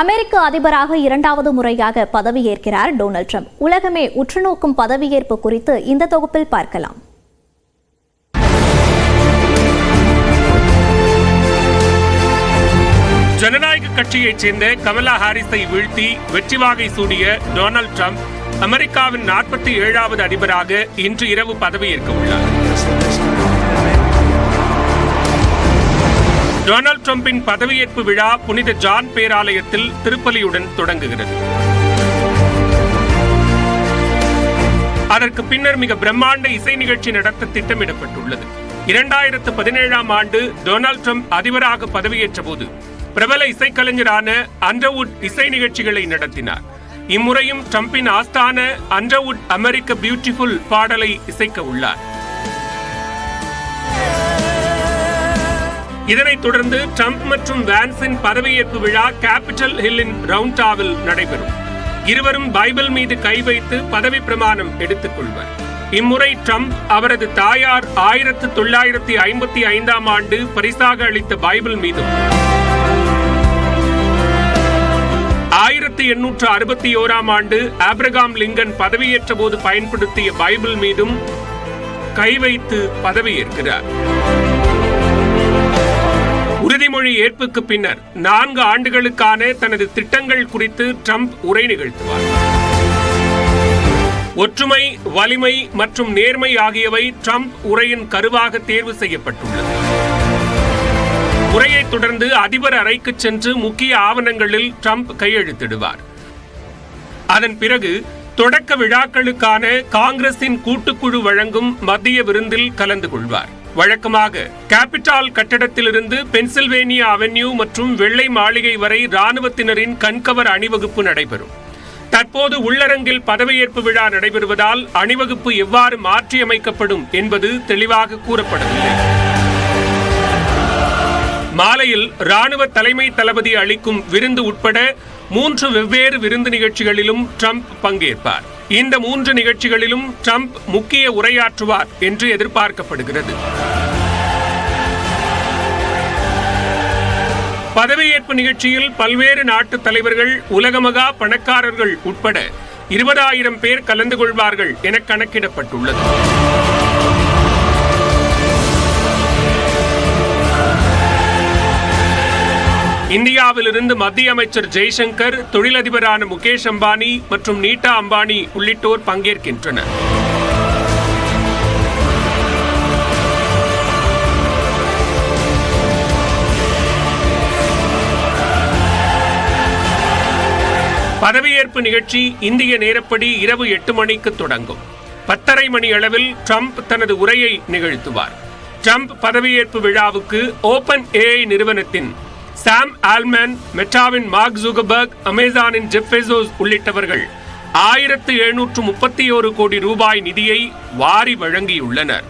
அமெரிக்க அதிபராக இரண்டாவது முறையாக பதவியேற்கிறார் டொனால்ட் ட்ரம்ப். உலகமே உற்றுநோக்கும் பதவியேற்பு குறித்து இந்த தொகுப்பில் பார்க்கலாம். ஜனநாயக கட்சியைச் சேர்ந்த கமலா ஹாரிஸை வீழ்த்தி வெற்றி வாகை சூடிய டொனால்ட் ட்ரம்ப் அமெரிக்காவின் நாற்பத்தி ஏழாவது அதிபராக இன்று இரவு பதவியேற்க உள்ளார். டொனால்ட் ட்ரம்பின் பதவியேற்பு விழா புனித ஜான் பேராலயத்தில் திருப்பலியுடன் தொடங்குகிறது. அதற்கு பின்னர் மிக பிரம்மாண்ட இசை நிகழ்ச்சி நடத்த திட்டமிடப்பட்டுள்ளது. இரண்டாயிரத்து பதினேழாம் ஆண்டு டொனால்ட் ட்ரம்ப் அதிபராக பதவியேற்ற போது பிரபல இசைக்கலைஞரான அண்டர்வுட் இசை நிகழ்ச்சிகளை நடத்தினார். இம்முறையும் ட்ரம்பின் ஆஸ்தான அண்டர்வுட் அமெரிக்க பியூட்டிஃபுல் பாடலை இசைக்க உள்ளார். இதனைத் தொடர்ந்து ட்ரம்ப் மற்றும் வேன்ஸின் பதவியேற்பு விழா கேபிட்டல் ஹில்லின் ரவுண்டாவில் நடைபெறும். இருவரும் பைபிள் மீது கை வைத்து பதவி பிரமாணம் எடுத்துக் கொள்வர். இம்முறை ட்ரம்ப் அவரது தாயார் ஆயிரத்து தொள்ளாயிரத்தி ஐம்பத்தி ஐந்தாம் ஆண்டு பரிசாக அளித்த பைபிள் மீதும். ஆயிரத்தி எண்ணூற்று அறுபத்தி ஓராம் ஆண்டு ஆப்ரகாம் லிங்கன் பதவியேற்ற போது பயன்படுத்திய பைபிள் மீதும் கை வைத்து பதவியேற்கிறார். உறுதிமொழி ஏற்புக்கு பின்னர் நான்கு ஆண்டுகளுக்கான தனது திட்டங்கள் குறித்து ட்ரம்ப் உரை நிகழ்த்துவார். ஒற்றுமை வலிமை மற்றும் நேர்மை ஆகியவை ட்ரம்ப் உரையின் கருவாக தேர்வு செய்யப்பட்டுள்ளது. உரையைத் தொடர்ந்து அதிபர் அறைக்கு சென்று முக்கிய ஆவணங்களில் ட்ரம்ப் கையெழுத்திடுவார். அதன் பிறகு தொடக்க விழாக்களுக்கான காங்கிரசின் கூட்டுக்குழு வழங்கும் மத்திய விருந்தில் கலந்து கொள்வார். வழக்கமாக கேபிட்டால் கட்டடத்திலிருந்து பென்சில்வேனியா அவென்யூ மற்றும் வெள்ளை மாளிகை வரை ராணுவத்தினரின் கண்கவர் அணிவகுப்பு நடைபெறும். தற்போது உள்ளரங்கில் பதவியேற்பு விழா நடைபெறுவதால் அணிவகுப்பு எவ்வாறு மாற்றியமைக்கப்படும் என்பது தெளிவாக கூறப்படவில்லை. மாலையில் ராணுவ தலைமை தளபதி அளிக்கும் விருந்து உட்பட மூன்று வெவ்வேறு விருந்து நிகழ்ச்சிகளிலும் ட்ரம்ப் பங்கேற்பார். இந்த மூன்று நிகழ்ச்சிகளிலும் ட்ரம்ப் முக்கிய உரையாற்றுவார் என்று எதிர்பார்க்கப்படுகிறது. பதவியேற்பு நிகழ்ச்சியில் பல்வேறு நாட்டு தலைவர்கள் உலகமகா பணக்காரர்கள் உட்பட இருபதாயிரம் பேர் கலந்து கொள்வார்கள் என கணக்கிடப்பட்டுள்ளது. இந்தியாவிலிருந்து மத்திய அமைச்சர் ஜெய்சங்கர் தொழிலதிபரான முகேஷ் அம்பானி மற்றும் நீட்டா அம்பானி உள்ளிட்டோர் பங்கேற்கின்றனர். பதவியேற்பு நிகழ்ச்சி இந்திய நேரப்படி இரவு எட்டு மணிக்கு தொடங்கும். பத்தரை மணி அளவில் ட்ரம்ப் தனது உரையை நிகழ்த்துவார். ட்ரம்ப் பதவியேற்பு விழாவுக்கு ஓபன் ஏஐ நிறுவனத்தின் சாம் ஆல்மன் மெட்டாவின் மார்க் ஜூகபர்க் அமேசானின் ஜெஃபெசோஸ் உள்ளிட்டவர்கள் ஆயிரத்து எழுநூற்று முப்பத்தி ஒரு கோடி ரூபாய் நிதியை வாரி வழங்கியுள்ளனர்.